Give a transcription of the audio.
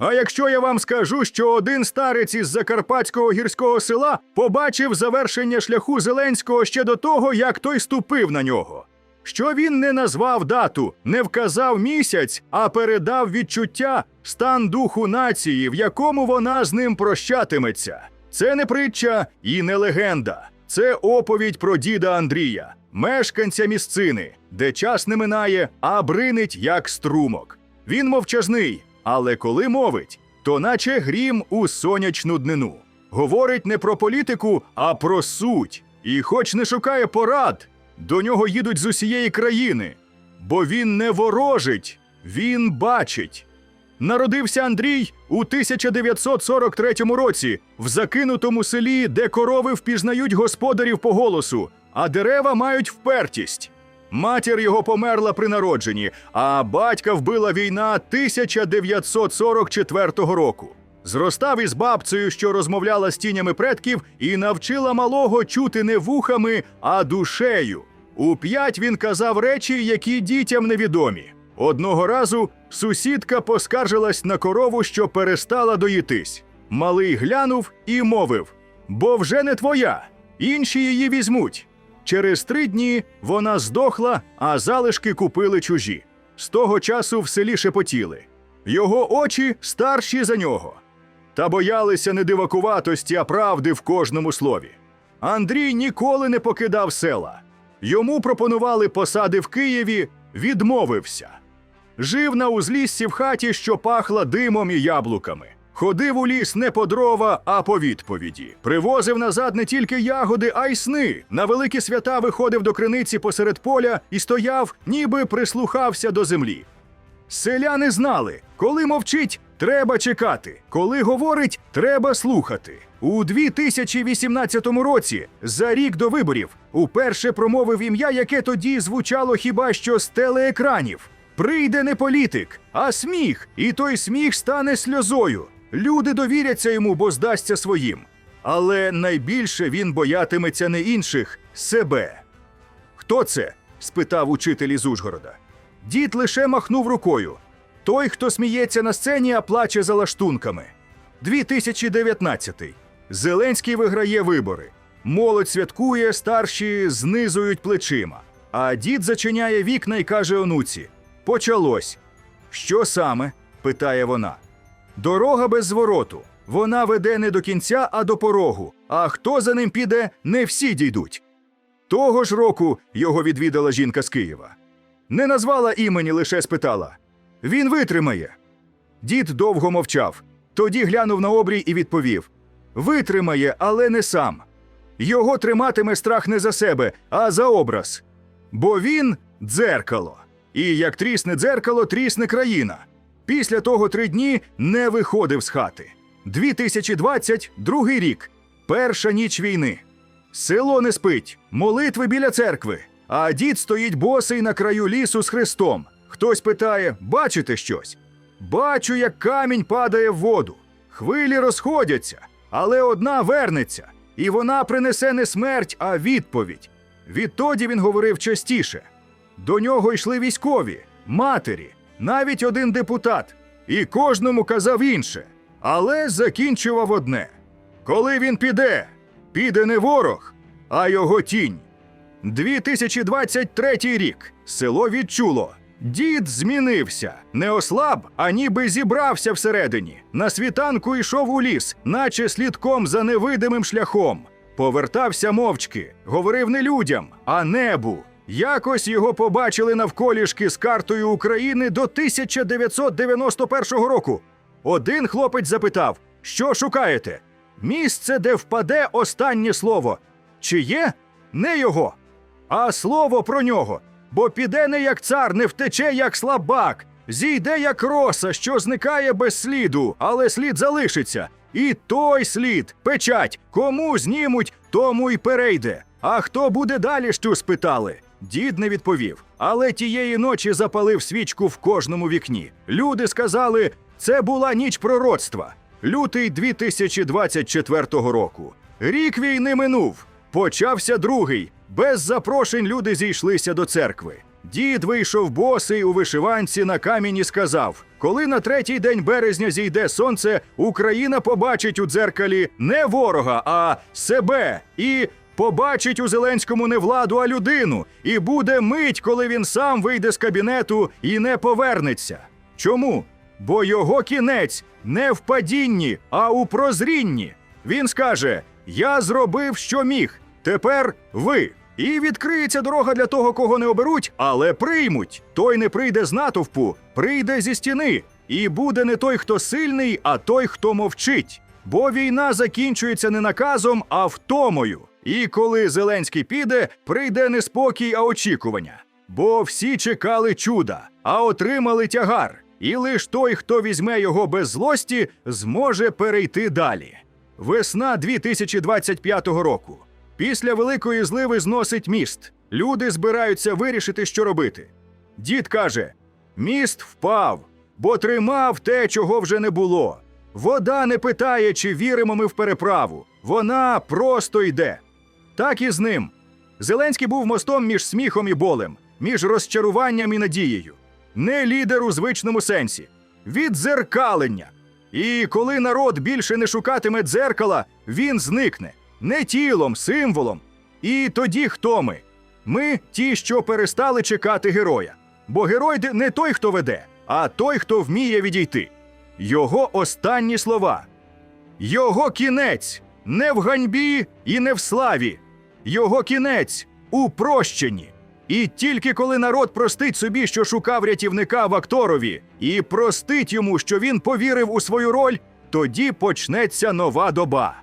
А якщо я вам скажу, що один старець із закарпатського гірського села побачив завершення шляху Зеленського ще до того, як той ступив на нього. Що він не назвав дату, не вказав місяць, а передав відчуття, стан духу нації, в якому вона з ним прощатиметься. Це не притча і не легенда. Це оповідь про діда Андрія, мешканця місцини, де час не минає, а бринить як струмок. Він мовчазний, але коли мовить, то наче грім у сонячну днину. Говорить не про політику, а про суть. І хоч не шукає порад, до нього їдуть з усієї країни, бо він не ворожить, він бачить. Народився Андрій у 1943 році в закинутому селі, де корови впізнають господарів по голосу, а дерева мають впертість. Матір його померла при народженні, а батька вбила війна 1944 року. Зростав із бабцею, що розмовляла з тінями предків, і навчила малого чути не вухами, а душею. У п'ять він казав речі, які дітям невідомі. Одного разу сусідка поскаржилась на корову, що перестала доїтись. Малий глянув і мовив: бо вже не твоя, інші її візьмуть. Через три дні вона здохла, а залишки купили чужі. З того часу в селі шепотіли. Його очі старші за нього. Та боялися не дивакуватості, а правди в кожному слові. Андрій ніколи не покидав села. Йому пропонували посади в Києві, відмовився. Жив на узліссі в хаті, що пахла димом і яблуками. Ходив у ліс не по дрова, а по відповіді. Привозив назад не тільки ягоди, а й сни. На великі свята виходив до криниці посеред поля і стояв, ніби прислухався до землі. Селяни знали, коли мовчить, треба чекати, коли говорить, треба слухати. У 2018 році, за рік до виборів, уперше промовив ім'я, яке тоді звучало хіба що з телеекранів. Прийде не політик, а сміх, і той сміх стане сльозою. Люди довіряться йому, бо здасться своїм. Але найбільше він боятиметься не інших себе. Хто це? спитав учитель із Ужгорода. Дід лише махнув рукою. Той, хто сміється на сцені, а плаче за лаштунками. 2019. Зеленський виграє вибори. Молодь святкує, старші знизують плечима. А дід зачиняє вікна і каже онуці: Почалось. Що саме? питає вона. Дорога без звороту. Вона веде не до кінця, а до порогу. А хто за ним піде, не всі дійдуть. Того ж року його відвідала жінка з Києва. Не назвала імені, лише спитала. Він витримає. Дід довго мовчав. Тоді глянув на обрій і відповів: Витримає, але не сам. Його триматиме страх не за себе, а за образ. Бо він дзеркало. І як трісне дзеркало, трісне країна. Після того три дні не виходив з хати. 2020 – другий рік, перша ніч війни. Село не спить, молитви біля церкви, а дід стоїть босий на краю лісу з хрестом. Хтось питає: бачите щось? Бачу, як камінь падає в воду. Хвилі розходяться, але одна вернеться, і вона принесе не смерть, а відповідь. Відтоді він говорив частіше. До нього йшли військові, матері, навіть один депутат, і кожному казав інше, але закінчував одне: коли він піде, піде не ворог, а його тінь. 2023 рік село відчуло. Дід змінився, не ослаб, а ніби зібрався всередині. На світанку йшов у ліс, наче слідком за невидимим шляхом. Повертався мовчки, говорив не людям, а небу. Якось його побачили навколішки з картою України до 1991 року. Один хлопець запитав, що шукаєте? Місце, де впаде останнє слово. Чи є? Не його, а слово про нього. Бо піде не як цар, не втече як слабак, зійде як роса, що зникає без сліду, але слід залишиться. І той слід, печать, кому знімуть, тому й перейде. А хто буде далі, що спитали? Дід не відповів, але тієї ночі запалив свічку в кожному вікні. Люди сказали, це була ніч пророцтва. Лютий 2024 року. Рік війни минув. Почався другий. Без запрошень люди зійшлися до церкви. Дід вийшов босий у вишиванці на камінь і сказав: коли на третій день березня зійде сонце, Україна побачить у дзеркалі не ворога, а себе і. Побачить у Зеленському не владу, а людину, і буде мить, коли він сам вийде з кабінету і не повернеться. Чому? Бо його кінець не в падінні, а у прозрінні. Він скаже: Я зробив, що міг. Тепер ви. І відкриється дорога для того, кого не оберуть, але приймуть. Той не прийде з натовпу, прийде зі стіни. І буде не той, хто сильний, а той, хто мовчить. Бо війна закінчується не наказом, а втомою. І коли Зеленський піде, прийде не спокій, а очікування. Бо всі чекали чуда, а отримали тягар. І лиш той, хто візьме його без злості, зможе перейти далі. Весна 2025 року. Після великої зливи зносить міст. Люди збираються вирішити, що робити. Дід каже: міст впав, бо тримав те, чого вже не було. Вода не питає, чи віримо ми в переправу. Вона просто йде. Так і з ним. Зеленський був мостом між сміхом і болем, між розчаруванням і надією. Не лідер у звичному сенсі, віддзеркалення. І коли народ більше не шукатиме дзеркала, він зникне не тілом, символом. І тоді хто ми? Ми ті, що перестали чекати героя. Бо герой не той, хто веде, а той, хто вміє відійти. Його останні слова. Його кінець не в ганьбі і не в славі. Його кінець у прощенні. І тільки коли народ простить собі, що шукав рятівника в акторові, і простить йому, що він повірив у свою роль, тоді почнеться нова доба.